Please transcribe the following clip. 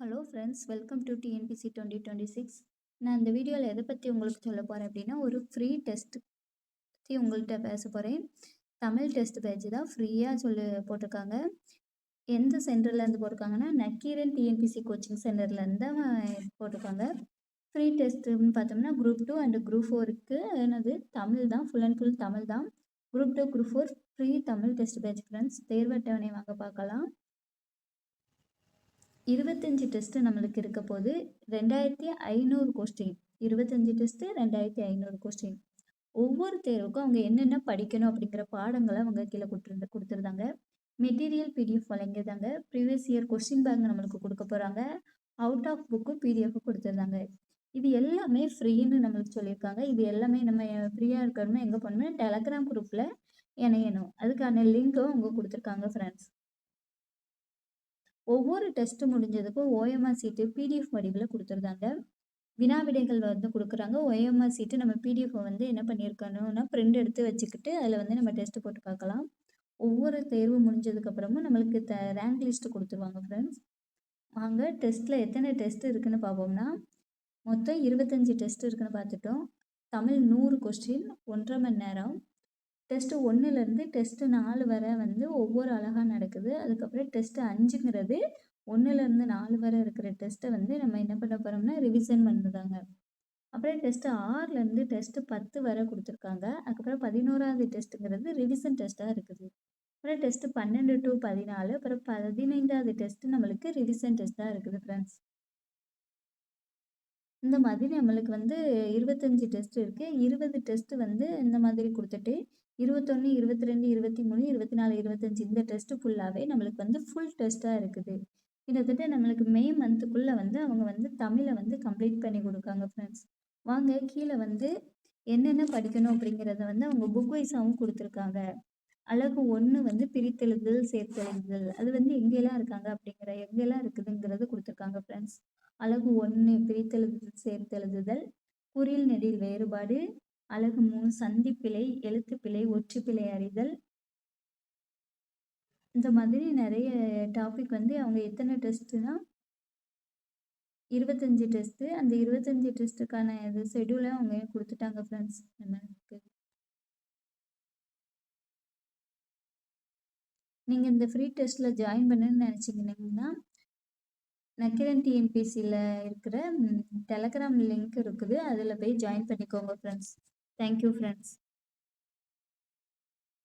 Hello friends welcome to TNPSC twenty twenty six நான் இந்த வீடியோவில் எதை பற்றி உங்களுக்கு சொல்ல போகிறேன் அப்படின்னா ஒரு ஃப்ரீ டெஸ்ட் பற்றி உங்கள்கிட்ட பேச போகிறேன் தமிழ் டெஸ்ட் பேட்ச் தான் ஃப்ரீயாக சொல்லி போட்டிருக்காங்க. எந்த சென்டர்லேருந்து போட்டிருக்காங்கன்னா நக்கீரன் டிஎன்பிசி கோச்சிங் சென்டர்லேருந்து தான் போட்டிருக்காங்க. ஃப்ரீ டெஸ்ட்டுன்னு பார்த்தோம்னா குரூப் டூ அண்டு குரூப் ஃபோருக்கு என்னது? தமிழ் தான் ஃபுல் அண்ட் ஃபுல் தமிழ் தான். Group two group four free Tamil test batch friends தேர்வு அட்டவணை வாங்க பார்க்கலாம். இருபத்தஞ்சி டெஸ்ட்டு நம்மளுக்கு இருக்க போது ரெண்டாயிரத்தி ஐநூறு கொஸ்டின் இருபத்தஞ்சி டெஸ்ட்டு ரெண்டாயிரத்தி ஐநூறு கொஸ்டின் ஒவ்வொரு தேர்வுக்கும் அவங்க என்னென்ன படிக்கணும் அப்படிங்கிற பாடங்களை அவங்க கீழே கொடுத்துருந்து கொடுத்துருந்தாங்க. மெட்டீரியல் பிடிஎஃப் வழங்கியிருந்தாங்க. ப்ரீவியஸ் இயர் கொஸ்டின் பேங்க் நம்மளுக்கு கொடுக்க போகிறாங்க அவுட் ஆஃப் புக்கும் பிடிஎஃப் கொடுத்துருந்தாங்க. இது எல்லாமே ஃப்ரீன்னு நம்மளுக்கு சொல்லியிருக்காங்க. இது எல்லாமே நம்ம ஃப்ரீயாக இருக்கணும்னா எங்கே பண்ணணும்? டெலகிராம் குரூப்பில் இணையணும். அதுக்கான லிங்க்கும் அவங்க கொடுத்துருக்காங்க ஃப்ரெண்ட்ஸ் ஒவ்வொரு டெஸ்ட்டு முடிஞ்சதுக்கும் ஓஎம்ஆர் சீட்டு பிடிஎஃப் வடிவில் கொடுத்துருந்தாங்க. வினா விடைகள் வந்து கொடுக்குறாங்க. ஓஎம்ஆர் சீட்டு நம்ம பிடிஎஃப் வந்து என்ன பண்ணியிருக்கணும்னா பிரிண்ட் எடுத்து வச்சுக்கிட்டு அதில் வந்து நம்ம டெஸ்ட்டு போட்டு பார்க்கலாம். ஒவ்வொரு தேர்வு முடிஞ்சதுக்கப்புறமும் நம்மளுக்கு த ரேங்க் லிஸ்ட்டு கொடுத்துருவாங்க ஃப்ரெண்ட்ஸ் வாங்க டெஸ்ட்டில் எத்தனை டெஸ்ட் இருக்குதுன்னு பார்ப்போம்னா மொத்தம் இருபத்தஞ்சி டெஸ்ட் இருக்குதுன்னு பார்த்துட்டோம். தமிழ் நூறு கொஸ்டின் ஒன்றரை மணி நேரம். டெஸ்ட்டு ஒன்றுலேருந்து டெஸ்ட்டு நாலு வரை வந்து ஒவ்வொரு அழகாக நடக்குது. அதுக்கப்புறம் டெஸ்ட்டு அஞ்சுங்கிறது ஒன்றுலேருந்து நாலு வரை இருக்கிற டெஸ்ட்டை வந்து நம்ம என்ன பண்ண போகிறோம்னா ரிவிஷன் பண்ணுதாங்க. அப்புறம் டெஸ்ட்டு ஆறுலேருந்து டெஸ்ட்டு பத்து வரை கொடுத்துருக்காங்க. அதுக்கப்புறம் பதினோராவது டெஸ்ட்டுங்கிறது ரிவிஷன் டெஸ்ட்டாக இருக்குது. அப்புறம் டெஸ்ட்டு பன்னெண்டு டு பதினாலு அப்புறம் பதினைந்தாவது டெஸ்ட்டு நம்மளுக்கு ரிவிஷன் டெஸ்ட்டாக இருக்குது ஃப்ரெண்ட்ஸ் இந்த மாதிரி நம்மளுக்கு வந்து இருபத்தஞ்சி டெஸ்ட் இருக்குது இருபது டெஸ்ட்டு வந்து இந்த மாதிரி கொடுத்துட்டு இருபத்தொன்று இருபத்தி ரெண்டு இருபத்தி மூணு இருபத்தி நாலு இருபத்தஞ்சி இந்த டெஸ்ட்டு ஃபுல்லாகவே நம்மளுக்கு வந்து ஃபுல் டெஸ்ட்டாக இருக்குது. கிட்டத்தட்ட நம்மளுக்கு மே மந்த்துக்குள்ளே வந்து அவங்க வந்து தமிழை வந்து கம்ப்ளீட் பண்ணி கொடுக்காங்க ஃப்ரெண்ட்ஸ் வாங்க கீழே வந்து என்னென்ன படிக்கணும் அப்படிங்கிறத வந்து அவங்க புக் வைஸாகவும் கொடுத்துருக்காங்க. அழகு ஒன்று வந்து பிரித்தெழுதல் சேர்த்தெழுதல். அது வந்து எங்கெல்லாம் இருக்காங்க அப்படிங்கிற எங்கெல்லாம் இருக்குதுங்கிறது கொடுத்துருக்காங்க ஃப்ரெண்ட்ஸ் அழகு ஒன்று பிரித்தெழுதல் சேர்த்தெழுதுதல் குறில் நெடில் வேறுபாடு அழகு மூணு சந்திப்பிழை எழுத்துப்பிழை ஒற்றுப்பிழை அறிதல். இந்த மாதிரி நிறைய டாபிக் வந்து அவங்க எத்தனை டெஸ்ட்டுனா இருபத்தஞ்சி டெஸ்ட்டு அந்த இருபத்தஞ்சி டெஸ்ட்டுக்கான இது ஷெடியூலை அவங்க கொடுத்துட்டாங்க ஃப்ரெண்ட்ஸ் நம்மளுக்கு நீங்கள் இந்த ஃப்ரீ டெஸ்ட்டில் ஜாயின் பண்ணுன்னு நினச்சிங்கன்னா நக்கிரன் டிஎன்பிசியில் இருக்கிற டெலகிராம் லிங்க் இருக்குது. அதில் போய் ஜாயின் பண்ணிக்கோங்க ஃப்ரெண்ட்ஸ் Thank you friends.